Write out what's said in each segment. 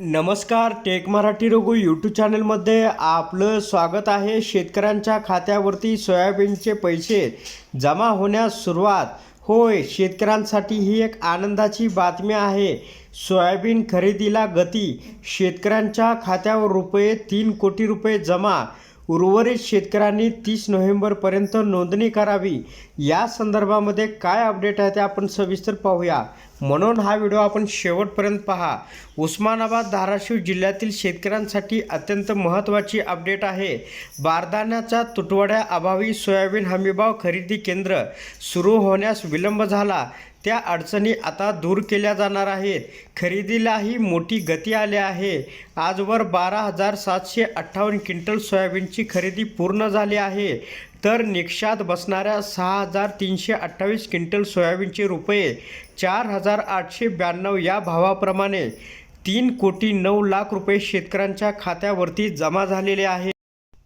नमस्कार take Marathi Raghu YouTube चॅनलमध्ये आपलं स्वागत आहे. शेतकऱ्यांच्या खात्यावरती सोयाबीनचे पैसे जमा होण्यास सुरुवात. होय शेतकऱ्यांसाठी ही एक आनंदाची बातमी आहे. सोयाबीन खरेदीला गती. शेतकऱ्यांच्या खात्यावर रुपये तीन कोटी रुपये जमा. उर्वरित शेतकऱ्यांनी तीस नोव्हेंबरपर्यंत नोंदणी करावी. या संदर्भामध्ये काय अपडेट आहे ते आपण सविस्तर पाहूया. म्हणून हा व्हिडिओ आपण शेवटपर्यंत पहा. उस्मानाबाद धाराशिव जिल्ह्यातील शेतकऱ्यांसाठी अत्यंत महत्त्वाची अपडेट आहे. बारदाण्याच्या तुटवड्याअभावी सोयाबीन हमीभाव खरेदी केंद्र सुरू होण्यास विलंब झाला. त्या अडचणी आता दूर केल्या जाणार आहेत. खरेदीलाही मोठी गती आली आहे. आजवर बारा हजार सातशे अठ्ठावन्न क्विंटल सोयाबीनची खरेदी पूर्ण झाली आहे. तर निकषात बसणाऱ्या सहा हजार तीनशे अठ्ठावीस क्विंटल सोयाबीनचे रुपये चार हजार आठशे ब्याण्णव या भावाप्रमाणे तीन कोटी नऊ लाख रुपये शेतकऱ्यांच्या खात्यावरती जमा झालेले आहे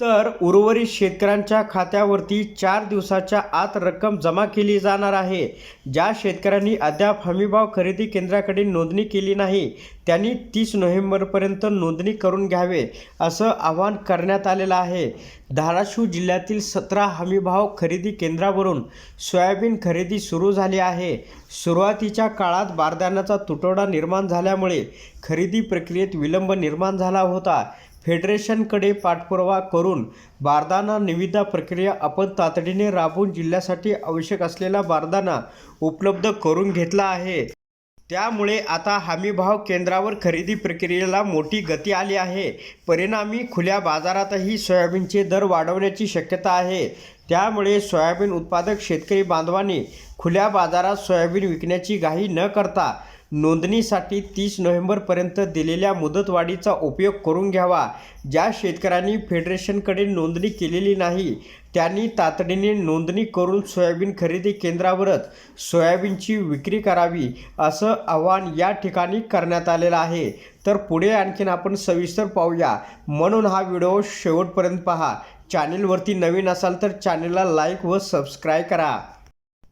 तर उर्वरित शेतकऱ्यांच्या खात्यावरती चार दिवसाच्या आत रक्कम जमा केली जाणार आहे. ज्या शेतकऱ्यांनी अद्याप हमीभाव खरेदी केंद्राकडे नोंदणी केली नाही त्यांनी तीस नोव्हेंबरपर्यंत नोंदणी करून घ्यावे असं आवाहन करण्यात आलेलं आहे. धाराशिव जिल्ह्यातील सतरा हमीभाव खरेदी केंद्रावरून सोयाबीन खरेदी सुरू झाली आहे. सुरुवातीच्या काळात बारदाण्याचा तुटवडा निर्माण झाल्यामुळे खरेदी प्रक्रियेत विलंब निर्माण झाला होता. फेडरेशनकडे पाठपुरावा करून बारदाना निविदा प्रक्रिया आपण तातडीने राबवून जिल्ह्यासाठी आवश्यक असलेला बारदाना उपलब्ध करून घेतला आहे. त्यामुळे आता हमीभाव केंद्रावर खरेदी प्रक्रियेला मोठी गती आली आहे. परिणामी खुल्या बाजारातही सोयाबीनचे दर वाढवण्याची शक्यता आहे. त्यामुळे सोयाबीन उत्पादक शेतकरी बांधवांनी खुल्या बाजारात सोयाबीन विकण्याची घाई न करता नोंदणीसाठी तीस नोव्हेंबरपर्यंत दिलेल्या मुदतवाढीचा उपयोग करून घ्यावा. ज्या शेतकऱ्यांनी फेडरेशनकडे नोंदणी केलेली नाही त्यांनी तातडीने नोंदणी करून सोयाबीन खरेदी केंद्रावरच सोयाबीनची विक्री करावी असं आवाहन या ठिकाणी करण्यात आलेलं आहे. तर पुढे आणखीन आपण सविस्तर पाहूया. म्हणून हा व्हिडिओ शेवटपर्यंत पहा. चॅनेलवरती नवीन असाल तर चॅनेलला लाईक व सबस्क्राईब करा.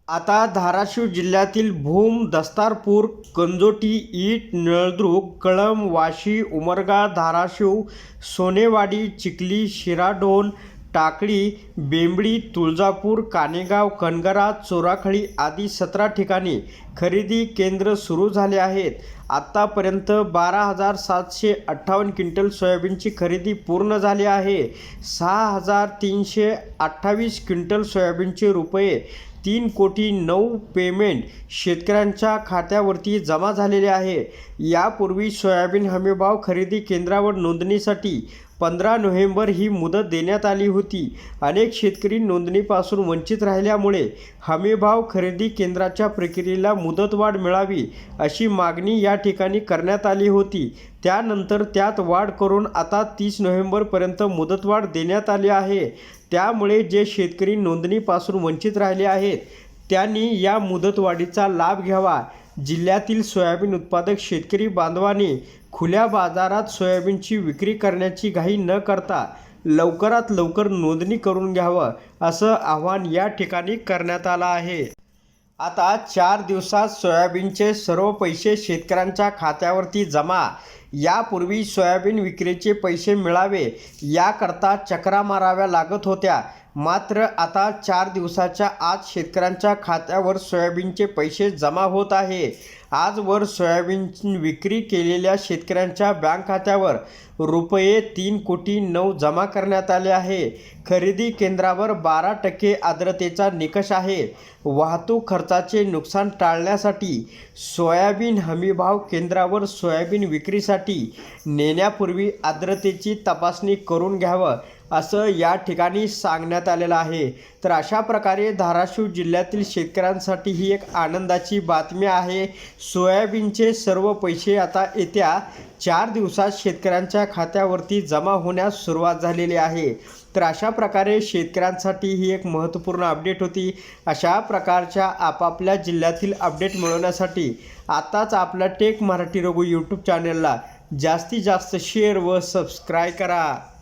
आता धाराशिव जिल्ह्यातील भूम दस्तारपूर कंजोटी ईट नळदुर्ग कळंब वाशी उमरगा धाराशिव सोनेवाडी चिखली शिराडोन टाकळी बेंबडी तुळजापूर कानेगाव कनगरा चोराखळी आदी सतरा ठिकाणी खरेदी केंद्र सुरू झाले आहेत. आत्तापर्यंत बारा हजार सातशे अठ्ठावन्न क्विंटल सोयाबीनची खरेदी पूर्ण झाली आहे. सहा हजार तीनशे अठ्ठावीस क्विंटल सोयाबीनचे रुपये तीन कोटी नऊ पेमेंट शेतकऱ्यांच्या खात्यावरती जमा झालेले आहे. यापूर्वी सोयाबीन हमीभाव खरेदी केंद्रावर नोंदणीसाठी पंधरा नोव्हेंबर ही मुदत देण्यात आली होती. अनेक शेतकरी नोंदणीपासून वंचित राहिल्यामुळे हमीभाव खरेदी केंद्राच्या प्रक्रियेला मुदतवाढ मिळावी अशी मागणी या ठिकाणी करण्यात आली होती. त्यानंतर त्यात वाढ करून आता तीस नोव्हेंबरपर्यंत मुदतवाढ देण्यात आली आहे. त्यामुळे जे शेतकरी नोंदणीपासून वंचित राहिले आहेत त्यांनी या मुदतवाढीचा लाभ घ्यावा. जिल्ह्यातील सोयाबीन उत्पादक शेतकरी बांधवांनी खुल्या बाजारात सोयाबीनची विक्री करण्याची घाई न करता लवकरात लवकर नोंदणी करून घ्यावं असं आवाहन या ठिकाणी करण्यात आलं आहे. आता चार दिवसात सोयाबीनचे सर्व पैसे शेतकऱ्यांच्या खात्यावरती जमा. यापूर्वी सोयाबीन विक्रीचे पैसे मिळावे याकरता चक्रा माराव्या लागत होत्या. मात्र आता चार दिवसाच्या आत शेतकऱ्यांच्या खात्यावर सोयाबीनचे पैसे जमा होत आहे. आजवर सोयाबीन विक्री केलेल्या शेतकऱ्यांच्या बँक खात्यावर रुपये तीन कोटी नऊ जमा करण्यात आले आहे. खरेदी केंद्रावर बारा टक्के आर्द्रतेचा निकष आहे. वाहतूक खर्चाचे नुकसान टाळण्यासाठी सोयाबीन हमीभाव केंद्रावर सोयाबीन विक्रीसाठी नेण्यापूर्वी आर्द्रतेची तपासणी करून घ्यावं असं या ठिकाणी सांगण्यात आलेलं आहे. तर अशा प्रकारे धाराशिव जिल्ह्यातील शेतकऱ्यांसाठी ही एक आनंदाची बातमी आहे. सोयाबीनचे सर्व पैसे आता येत्या चार दिवसात शेतकऱ्यांच्या खात्यावरती जमा होण्यास सुरुवात झालेली आहे. तर अशा प्रकारे शेतकऱ्यांसाठी ही एक महत्त्वपूर्ण अपडेट होती. अशा प्रकारच्या आपापल्या जिल्ह्यातील अपडेट मिळवण्यासाठी आताच आपल्या टेक मराठी रघु यूट्यूब चॅनलला जास्तीत जास्त शेअर व सबस्क्राईब करा.